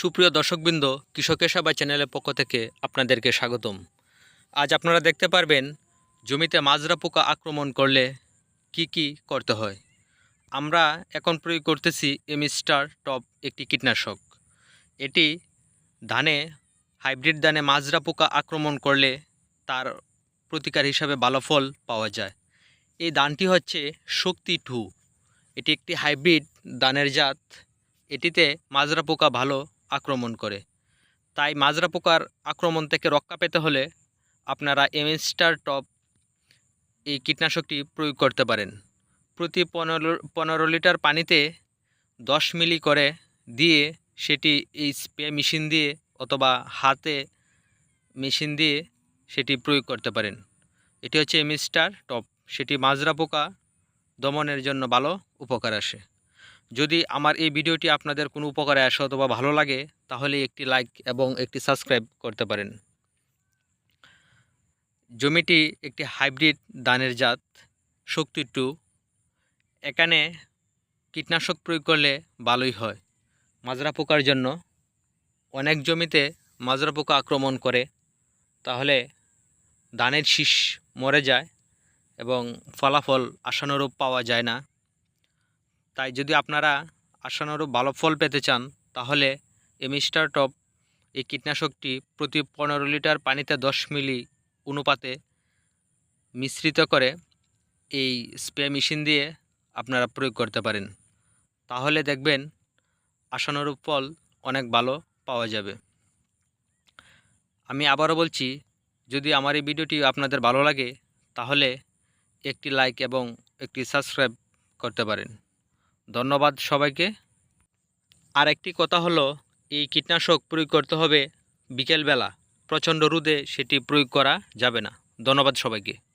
সুপ্রিয় দর্শকবৃন্দ কৃষকের সেবা চ্যানেলের পক্ষ থেকে আপনাদেরকে স্বাগতম। আজ আপনারা দেখতে পারবেন, জমিতে মাজরা পোকা আক্রমণ করলে কি কি করতে হয়। আমরা এখন প্রয়োগ করতেছি এমিস্টার টপ একটি কীটনাশক। এটি ধানে, হাইব্রিড ধানে মাজরা পোকা আক্রমণ করলে তার প্রতিকার হিসাবে ভালো ফল পাওয়া যায়। এই ধানটি হচ্ছে শক্তি টু। এটি একটি হাইব্রিড ধানের জাত। এটিতে মাজরা পোকা ভালো আক্রমণ করে। তাই মাজরা পোকার আক্রমণ থেকে রক্ষা পেতে হলে আপনারা এমএস্টার টপ এই কীটনাশকটি প্রয়োগ করতে পারেন। প্রতি পনেরো পনেরো লিটার পানিতে দশ মিলি করে দিয়ে সেটি এই স্প্রে মেশিন দিয়ে অথবা হাতে মেশিন দিয়ে সেটি প্রয়োগ করতে পারেন। এটি হচ্ছে এমএস্টার টপ। সেটি মাজরা পোকা দমনের জন্য ভালো উপকার আসে। যদি আমার এই ভিডিওটি আপনাদের কোনো উপকারে আসে অথবা ভালো লাগে, তাহলে একটি লাইক এবং একটি সাবস্ক্রাইব করতে পারেন। জমিটি একটি হাইব্রিড ধানের জাত, শক্তি টু। এখানে কীটনাশক প্রয়োগ করলে ভালোই হয়। মাজরা পোকার জন্য। অনেক জমিতে মাজরা পোকা আক্রমণ করে, তাহলে ধানের শীষ মরে যায় এবং ফলাফল আশানুরূপ পাওয়া যায় না। তাই যদি আপনারা আশানুরূপ ভালো ফল পেতে চান, তাহলে এমিস্টার টপ, এই কীটনাশকটি প্রতি পনেরো লিটার পানিতে দশ মিলি অনুপাতে মিশ্রিত করে এই স্প্রে মেশিন দিয়ে আপনারা প্রয়োগ করতে পারেন। তাহলে দেখবেন আশানুরূপ ফল অনেক ভালো পাওয়া যাবে। আমি আবারও বলছি, যদি আমার এই ভিডিওটি আপনাদের ভালো লাগে, তাহলে একটি লাইক এবং একটি সাবস্ক্রাইব করতে পারেন। ধন্যবাদ সবাইকে। আর একটি কথা হলো, এই কীটনাশক প্রয়োগ করতে হবে বিকেলবেলা। প্রচণ্ড রোদে সেটি প্রয়োগ করা যাবে না। ধন্যবাদ সবাইকে।